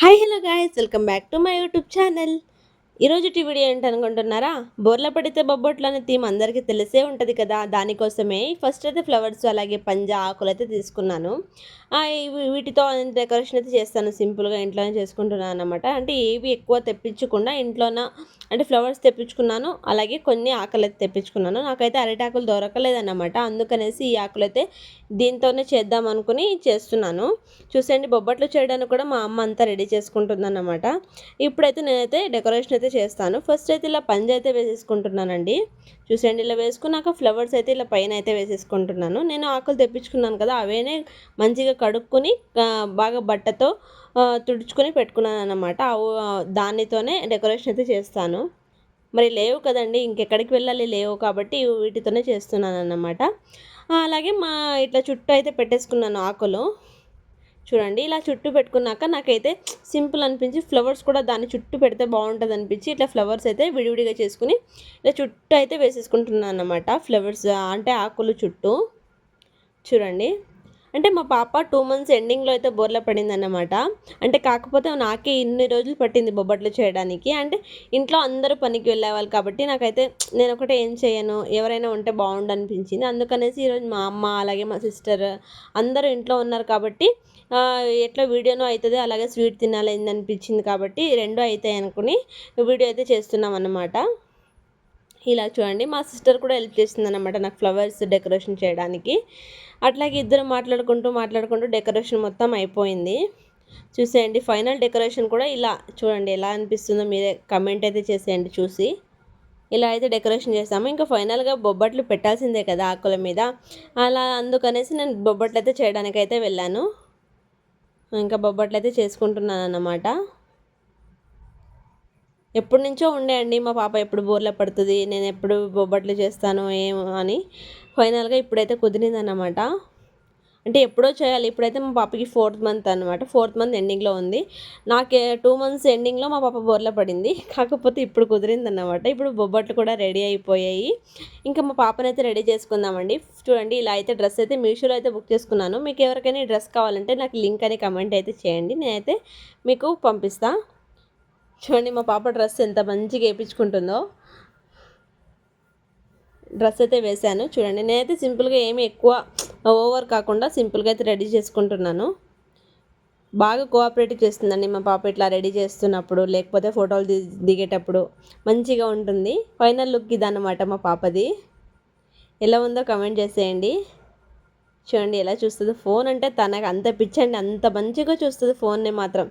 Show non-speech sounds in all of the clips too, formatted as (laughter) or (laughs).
Hi, hello guys, welcome back to my YouTube channel. ఈరోజు video ఏంటి అనుకుంటున్నారా? బోర్ల పడితే బొబ్బట్లు అనే థీమ్ అందరికీ తెలిసే ఉంటుంది కదా. దానికోసమే ఫస్ట్ అయితే ఫ్లవర్స్ అలాగే పంజా ఆకులు అయితే తీసుకున్నాను. వీటితో డెకరేషన్ అయితే చేస్తాను సింపుల్గా ఇంట్లోనే చేసుకుంటున్నాను అనమాట అంటే ఏవి ఎక్కువ తెప్పించకుండా ఇంట్లోన అంటే ఫ్లవర్స్ తెప్పించుకున్నాను అలాగే కొన్ని ఆకులు అయితే తెప్పించుకున్నాను. నాకైతే అరటాకులు దొరకలేదన్నమాట. అందుకనేసి ఈ ఆకులు అయితే దీంతోనే చేద్దాం అనుకుని చేస్తున్నాను. చూసండి బొబ్బట్లు చేయడానికి కూడా మా అమ్మ అంతా రెడీ చేసుకుంటుందన్నమాట. ఇప్పుడైతే నేనైతే డెకరేషన్ అయితే చేస్తాను. ఫస్ట్ అయితే ఇలా పంజ అయితే వేసేసుకుంటున్నానండి. చూసండి ఇలా వేసుకున్నాక ఫ్లవర్స్ అయితే ఇలా పైన అయితే వేసేసుకుంటున్నాను. నేను ఆకులు తెప్పించుకున్నాను కదా అవేనే మంచిగా కడుక్కొని బాగా బట్టతో తుడుచుకొని పెట్టుకున్నాను అనమాట దానితోనే డెకరేషన్ అయితే చేస్తాను. మరి లేవు కదండి ఇంకెక్కడికి వెళ్ళాలి? లేవు కాబట్టి వీటితోనే చేస్తున్నాను అన్నమాట. అలాగే మా ఇట్లా చుట్టూ అయితే పెట్టేసుకున్నాను ఆకులు. చూడండి ఇలా చుట్టూ పెట్టుకున్నాక నాకైతే సింపుల్ అనిపించి ఫ్లవర్స్ కూడా దాన్ని చుట్టూ పెడితే బాగుంటుంది అనిపించి ఇట్లా ఫ్లవర్స్ అయితే విడివిడిగా చేసుకుని ఇలా చుట్టూ అయితే వేసేసుకుంటున్నాను అన్నమాట ఫ్లవర్స్ అంటే ఆకులు చుట్టూ. చూడండి. అంటే మా పాప టూ మంత్స్ ఎండింగ్లో అయితే బోర్ల పడింది అంటే కాకపోతే నాకే ఇన్ని రోజులు పట్టింది బొబ్బట్లు చేయడానికి. అంటే ఇంట్లో అందరూ పనికి వెళ్ళేవాళ్ళు కాబట్టి నాకైతే నేను ఒకటే ఏం చేయను ఎవరైనా ఉంటే బాగుండు అనిపించింది. అందుకనేసి ఈరోజు మా అమ్మ అలాగే మా సిస్టర్ అందరూ ఇంట్లో ఉన్నారు కాబట్టి ఎట్లా వీడియోను అవుతుంది అలాగే స్వీట్ తినాలి అనిపించింది కాబట్టి రెండు అవుతాయి అనుకుని వీడియో అయితే చేస్తున్నాం అన్నమాట ఇలా చూడండి. మా సిస్టర్ కూడా హెల్ప్ చేసిందనమాట నాకు ఫ్లవర్స్ డెకరేషన్ చేయడానికి. అట్లాగే ఇద్దరు మాట్లాడుకుంటూ మాట్లాడుకుంటూ డెకరేషన్ మొత్తం అయిపోయింది. చూసేయండి. ఫైనల్ డెకరేషన్ కూడా ఇలా చూడండి ఎలా అనిపిస్తుందో మీరే కమెంట్ అయితే చేసేయండి చూసి. ఇలా అయితే డెకరేషన్ చేస్తాము ఇంకా ఫైనల్గా బొబ్బట్లు పెట్టాల్సిందే కదా ఆకుల మీద. అలా అందుకనేసి నేను బొబ్బట్లు అయితే చేయడానికి అయితే వెళ్ళాను. ఇంకా బొబ్బట్లు అయితే చేసుకుంటున్నాను అన్నమాట ఎప్పటి నుంచో ఉండే అండి. మా పాప ఎప్పుడు బోర్ల పడుతుంది నేను ఎప్పుడు బొబ్బట్లు చేస్తాను ఏమో అని. ఫైనల్గా ఇప్పుడైతే కుదిరిందన్నమాట. అంటే ఎప్పుడో చేయాలి. ఇప్పుడైతే మా పాపకి ఫోర్త్ మంత్ అనమాట ఫోర్త్ మంత్ ఎండింగ్లో ఉంది. నాకే టూ మంత్స్ ఎండింగ్లో మా పాప బోర్ల పడింది. (laughs) కాకపోతే ఇప్పుడు కుదిరిందన్నమాట. ఇప్పుడు బొబ్బట్లు కూడా రెడీ అయిపోయాయి. ఇంకా మా పాపనైతే రెడీ చేసుకుందామండి. చూడండి ఇలా అయితే డ్రెస్ అయితే మీషోలో అయితే బుక్ చేసుకున్నాను. మీకు ఎవరికైనా డ్రెస్ కావాలంటే నాకు లింక్ అని కమెంట్ అయితే చేయండి. నేనైతే మీకు పంపిస్తాను చూడండి మా పాప డ్రెస్ ఎంత మంచిగా వేయించుకుంటుందో డ్రెస్ అయితే వేశాను. చూడండి నేనైతే సింపుల్గా ఏమి ఎక్కువ ఓవర్ కాకుండా సింపుల్గా అయితే రెడీ చేసుకుంటున్నాను. బాగా కోఆపరేటివ్ చేస్తుందండి మా పాప ఇట్లా రెడీ చేస్తున్నప్పుడు లేకపోతే ఫోటోలు ది దిగేటప్పుడు. మంచిగా ఉంటుంది. ఫైనల్ లుక్ ఇదన్నమాట మా పాపది. ఎలా ఉందో కమెంట్ చేసేయండి. చూడండి ఎలా చూస్తుంది ఫోన్ అంటే తనకు అంత పిచ్చండి అంత మంచిగా చూస్తుంది ఫోన్ని మాత్రం.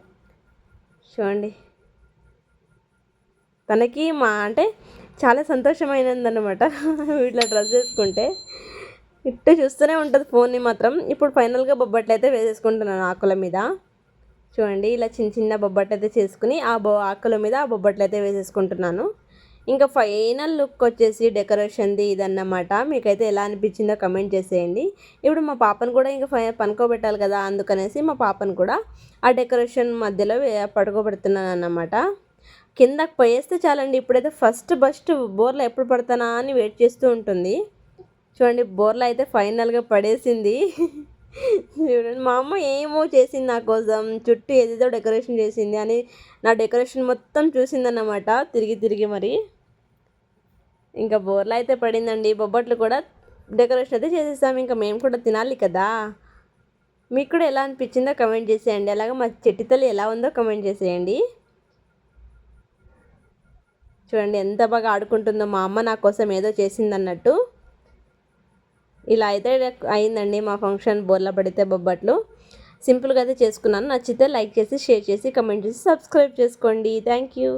చూడండి. తనకి మా అంటే చాలా సంతోషమైనదన్నమాట (laughs) వీటిలో డ్రెస్ వేసుకుంటే. ఇట్టు చూస్తూనే ఉంటుంది ఫోన్ని మాత్రం. ఇప్పుడు ఫైనల్గా బొబ్బట్లు అయితే వేసేసుకుంటున్నాను ఆకుల మీద. చూడండి ఇలా చిన్న చిన్న బొబ్బట్లు అయితే చేసుకుని ఆ బొ ఆకుల మీద ఆ బొబ్బట్లు అయితే వేసేసుకుంటున్నాను. ఇంకా ఫైనల్ లుక్ వచ్చేసి డెకరేషన్ది ఇదన్నమాట. మీకైతే ఎలా అనిపించిందో కమెంట్ చేసేయండి. ఇప్పుడు మా పాపను కూడా ఇంకా ఫై పనుకోబెట్టాలి కదా అందుకనేసి మా పాపను కూడా ఆ డెకరేషన్ మధ్యలో పడుకోబెడుతున్నాను అన్నమాట కిందకు పోయేస్తే చాలండి. ఇప్పుడైతే ఫస్ట్ ఫస్ట్ బోర్లో ఎప్పుడు పడతానా అని వెయిట్ చేస్తూ ఉంటుంది. చూడండి బోర్లో అయితే ఫైనల్గా పడేసింది. చూడండి మా అమ్మ ఏమో చేసింది నా కోసం చుట్టూ ఏదేదో డెకరేషన్ చేసింది అని నా డెకరేషన్ మొత్తం చూసిందన్నమాట తిరిగి తిరిగి మరి. ఇంకా బోర్లో అయితే పడిందండి. బొబ్బట్లు కూడా డెకరేషన్ అయితే చేసేసాం. ఇంకా మేము కూడా తినాలి కదా. మీకు కూడా ఎలా అనిపించిందో కమెంట్ చేసేయండి. అలాగే మా చెట్టితల్లి ఎలా ఉందో కమెంట్ చేసేయండి. చూడండి ఎంత బాగా ఆడుకుంటుందో మా అమ్మ నా కోసం ఏదో చేసిందన్నట్టు. ఇలా అయితే అయిందండి మా ఫంక్షన్ బోర్ల పడితే బొబ్బట్లు. సింపుల్గా అయితే చేసుకున్నాను. నచ్చితే లైక్ చేసి షేర్ చేసి కమెంట్ చేసి సబ్స్క్రైబ్ చేసుకోండి. Thank you.